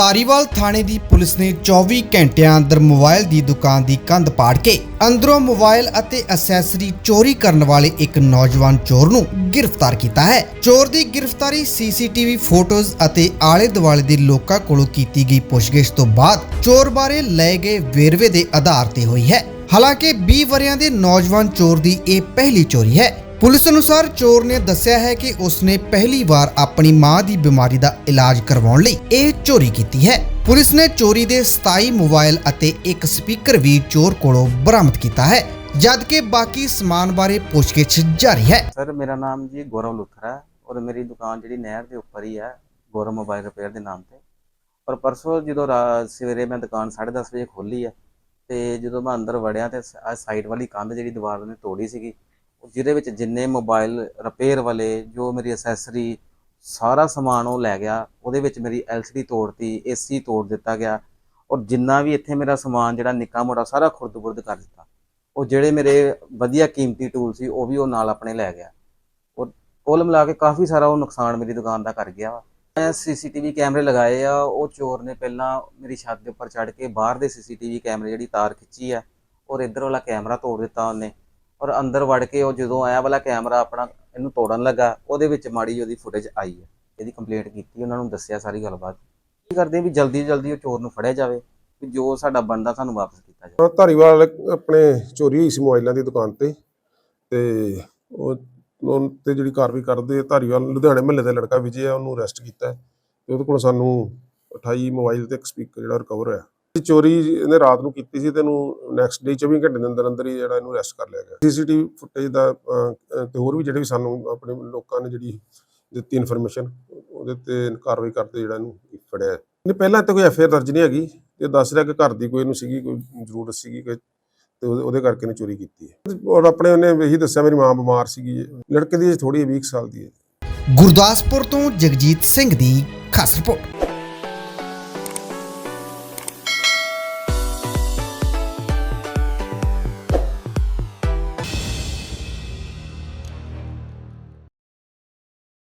ਧਾਰੀਵਾਲ ਥਾਣੇ ਦੀ ਪੁਲਿਸ ਨੇ 24 ਘੰਟਿਆਂ ਅੰਦਰ ਮੋਬਾਈਲ ਦੀ ਦੁਕਾਨ ਦੀ ਕੰਧ ਪਾੜ ਕੇ ਅੰਦਰੋਂ ਮੋਬਾਈਲ ਅਤੇ ਅਸੈਸਰੀ ਚੋਰੀ ਕਰਨ ਵਾਲੇ ਇੱਕ ਨੌਜਵਾਨ ਚੋਰ ਨੂੰ ਗ੍ਰਿਫਤਾਰ ਕੀਤਾ ਹੈ। ਚੋਰ ਦੀ ਗ੍ਰਿਫਤਾਰੀ ਸੀਸੀਟੀਵੀ ਫੋਟੋਜ਼ ਅਤੇ ਆਲੇ ਦੁਆਲੇ ਦੇ ਲੋਕਾਂ ਕੋਲੋਂ ਕੀਤੀ ਗਈ ਪੁੱਛਗਿੱਛ ਤੋਂ ਬਾਅਦ ਚੋਰ ਬਾਰੇ ਲਏ ਗਏ ਵੇਰਵੇ ਦੇ ਆਧਾਰ ਤੇ ਹੋਈ ਹੈ। ਹਾਲਾਂਕਿ 20 ਵਰਿਆਂ ਦੇ ਨੌਜਵਾਨ ਚੋਰ ਦੀ ਇਹ ਪਹਿਲੀ ਚੋਰੀ ਹੈ। ਪੁਲਿਸ ਅਨੁਸਾਰ ਚੋਰ ਨੇ ਦੱਸਿਆ ਹੈ ਕਿ ਉਸਨੇ ਪਹਿਲੀ ਵਾਰ ਆਪਣੀ ਮਾਂ ਦੀ ਬਿਮਾਰੀ ਦਾ ਇਲਾਜ ਕਰਵਾਉਣ ਲਈ ਇਹ ਚੋਰੀ ਕੀਤੀ ਹੈ। ਪੁਲਿਸ ਨੇ ਚੋਰੀ ਦੇ 27 ਮੋਬਾਈਲ ਅਤੇ ਇੱਕ ਸਪੀਕਰ ਵੀ ਚੋਰ ਕੋਲੋਂ ਬਰਾਮਦ ਕੀਤਾ ਹੈ ਜਦਕਿ ਬਾਕੀ ਸਮਾਨ ਬਾਰੇ ਪੁੱਛਗਿੱਛ ਜਾਰੀ ਹੈ। ਸਰ, ਮੇਰਾ ਨਾਮ ਜੀ ਗੌਰਵ ਲੁਥਰਾ ਹੈ ਔਰ ਮੇਰੀ ਦੁਕਾਨ ਜਿਹੜੀ ਨਹਿਰ ਦੇ ਉੱਪਰ ਹੀ ਹੈ, ਗੌਰਵ ਮੋਬਾਈਲ ਰਿਪੇਅਰ ਦੇ ਨਾਮ ਤੇ। ਔਰ ਪਰਸੋਂ ਜਦੋਂ ਰਾ- ਸਵੇਰੇ ਮੈਂ ਦੁਕਾਨ 10:30 ਵਜੇ ਖੋਲੀ ਹੈ, ਤੇ ਜਦੋਂ ਮੈਂ ਅੰਦਰ ਵੜਿਆ ਤੇ ਸਾਈਡ ਵਾਲੀ ਕੰਧ ਜਿਹੜੀ ਦੀਵਾਰ ਨੇ ਤੋੜੀ ਸੀਗੀ ਜਿਹਦੇ ਵਿੱਚ ਜਿੰਨੇ ਮੋਬਾਈਲ ਰਿਪੇਅਰ ਵਾਲੇ, ਜੋ ਮੇਰੀ ਅਸੈਸਰੀ ਸਾਰਾ ਸਮਾਨ ਉਹ ਲੈ ਗਿਆ, ਉਹਦੇ ਵਿੱਚ ਮੇਰੀ LCD ਤੋੜਤੀ AC ਤੋੜ ਦਿੱਤਾ ਗਿਆ, ਔਰ ਜਿੰਨਾ ਵੀ ਇੱਥੇ ਮੇਰਾ ਸਮਾਨ ਜਿਹੜਾ ਨਿੱਕਾ ਮੋਟਾ ਸਾਰਾ ਖੁਰਦ-ਬੁਰਦ ਕਰ ਦਿੱਤਾ, ਉਹ ਜਿਹੜੇ ਮੇਰੇ ਵਧੀਆ ਕੀਮਤੀ ਟੂਲ ਸੀ, ਉਹ ਵੀ ਉਹ ਨਾਲ ਆਪਣੇ ਲੈ ਗਿਆ। ਔਰ ਕੁੱਲ ਮਿਲਾ ਕੇ ਕਾਫੀ ਸਾਰਾ ਉਹ ਨੁਕਸਾਨ ਮੇਰੀ ਦੁਕਾਨ ਦਾ ਕਰ ਗਿਆ ਵਾ। ਮੈਂ ਸੀਸੀਟੀਵੀ ਕੈਮਰੇ ਲਗਾਏ ਆ, ਉਹ ਚੋਰ ਨੇ ਪਹਿਲਾਂ ਮੇਰੀ ਛੱਤ ਦੇ ਉੱਪਰ ਚੜ੍ਹ ਕੇ ਬਾਹਰ ਦੇ ਸੀਸੀਟੀਵੀ ਕੈਮਰੇ ਜਿਹੜੀ ਤਾਰ ਖਿੱਚੀ ਆ, ਔਰ ਇੱਧਰ ਵਾਲਾ ਕੈਮਰਾ ਤੋੜ ਦਿੱਤਾ ਉਹਨੇ। ਔਰ ਅੰਦਰ ਵੜ ਕੇ ਉਹ ਜਦੋਂ ਆਇਆ ਵਾਲਾ ਕੈਮਰਾ ਆਪਣਾ ਇਹਨੂੰ ਤੋੜਨ ਲੱਗਾ, ਉਹਦੇ ਵਿੱਚ ਮਾੜੀ ਜਿਹੀ ਉਹਦੀ ਫੁਟੇਜ ਆਈ ਹੈ। ਇਹਦੀ ਕੰਪਲੇਂਟ ਕੀਤੀ, ਉਹਨਾਂ ਨੂੰ ਦੱਸਿਆ ਸਾਰੀ ਗੱਲਬਾਤ। ਕੀ ਕਰਦੇ ਵੀ ਜਲਦੀ ਜਲਦੀ ਉਹ ਚੋਰ ਨੂੰ ਫੜਿਆ ਜਾਵੇ, ਵੀ ਜੋ ਸਾਡਾ ਬਣਦਾ ਸਾਨੂੰ ਵਾਪਸ ਕੀਤਾ ਜਾਵੇ। ਧਾਰੀਵਾਲ ਆਪਣੇ ਚੋਰੀ ਹੋਈ ਸੀ ਮੋਬਾਈਲਾਂ ਦੀ ਦੁਕਾਨ ਤੇ ਤੇ ਉਹ ਉਹ ਤੇ ਜਿਹੜੀ ਕਾਰਵਾਈ ਕਰਦੇ ਧਾਰੀਵਾਲ ਲੁਧਿਆਣੇ ਮਹੱਲੇ ਦਾ ਲੜਕਾ ਵਿਜੇ ਆ, ਉਹਨੂੰ ਅਰੈਸਟ ਕੀਤਾ ਤੇ ਉਹਦੇ ਕੋਲ ਸਾਨੂੰ 28 ਮੋਬਾਈਲ ਤੇ ਇੱਕ ਸਪੀਕਰ ਜਿਹੜਾ ਰਿਕਵਰ ਹੋਇਆ। ਚੋਰੀ ਇਹਨੇ ਰਾਤ ਨੂੰ ਕੀਤੀ ਸੀ ਤੇ ਇਹਨੂੰ ਨੈਕਸਟ ਡੇ 24 ਘੰਟੇ ਦੇ ਅੰਦਰ ਅੰਦਰ ਹੀ ਜਿਹੜਾ ਇਹਨੂੰ ਅਰੈਸਟ ਕਰ ਲਿਆ ਗਿਆ। ਸੀਸੀਟੀਵੀ ਫੁਟੇਜ ਦਾ ਤੇ ਹੋਰ ਵੀ ਜਿਹੜੇ ਵੀ ਸਾਨੂੰ ਆਪਣੇ ਲੋਕਾਂ ਨੇ ਜਿਹੜੀ ਦਿੱਤੀ ਇਨਫੋਰਮੇਸ਼ਨ ਉਹਦੇ ਤੇ ਕਾਰਵਾਈ ਕਰਦੇ ਜਿਹੜਾ ਇਹਨੂੰ ਫੜਿਆ। ਹੈ। ਪਹਿਲਾਂ ਤੇ ਕੋਈ ਐਫਆਈਆਰ ਦਰਜ ਨਹੀਂ ਹੈਗੀ ਤੇ ਦੱਸ ਰਿਹਾ ਕਿ ਘਰ ਦੀ ਕੋਈ ਇਹਨੂੰ ਸੀਗੀ, ਕੋਈ ਜ਼ਰੂਰਤ ਸੀਗੀ ਕਿ ਤੇ ਉਹਦੇ ਉਹਦੇ ਕਰਕੇ ਨੇ ਚੋਰੀ ਕੀਤੀ ਹੈ। ਔਰ ਆਪਣੇ ਉਹਨੇ ਇਹੀ ਦੱਸਿਆ, ਮੇਰੀ ਮਾਂ ਬਿਮਾਰ ਸੀਗੀ ਲੜਕੇ ਦੀ ਥੋੜੀ 20 ਸਾਲ ਦੀ ਹੈ। ਗੁਰਦਾਸਪੁਰ ਤੋਂ ਜਗਜੀਤ ਸਿੰਘ ਦੀ ਖਾਸ ਰਿਪੋਰਟ।